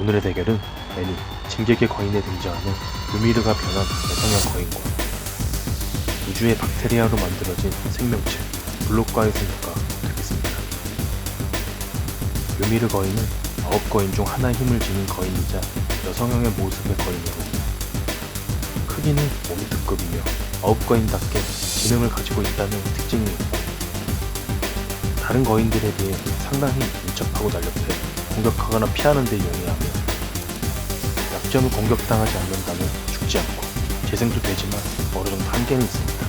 오늘의 대결은 애니 진격의 거인에 등장하는 유미르가 변한 여성형 거인과 우주의 박테리아로 만들어진 생명체 블록과의 승부가 되겠습니다. 유미르 거인은 아홉 거인 중 하나의 힘을 지닌 거인이자 여성형의 모습의 거인으로 크기는 몸이 특급이며 아홉 거인답게 지능을 가지고 있다는 특징이 있고 다른 거인들에 비해 상당히 민첩하고 날렵해 공격하거나 피하는 데 용이하며 약점을 공격당하지 않는다면 죽지 않고 재생도 되지만 어느 정도 한계는 있습니다.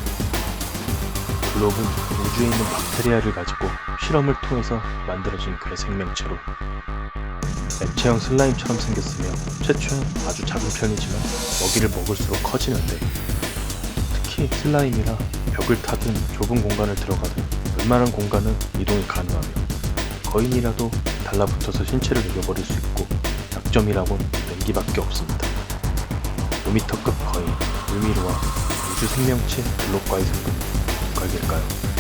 블록은 우주에 있는 박테리아를 가지고 실험을 통해서 만들어진 그의 생명체로 액체형 슬라임처럼 생겼으며 최초엔 아주 작은 편이지만 먹이를 먹을수록 커지는데 특히 슬라임이라 벽을 타든 좁은 공간을 들어가든 웬만한 공간은 이동이 가능하며 거인이라도 달라붙어서 신체를 녹여버릴 수 있고 약점이라곤 냉기밖에 없습니다. 5m급 거인 유미르와 우주 생명체 블록과의 승부는 걸릴까요?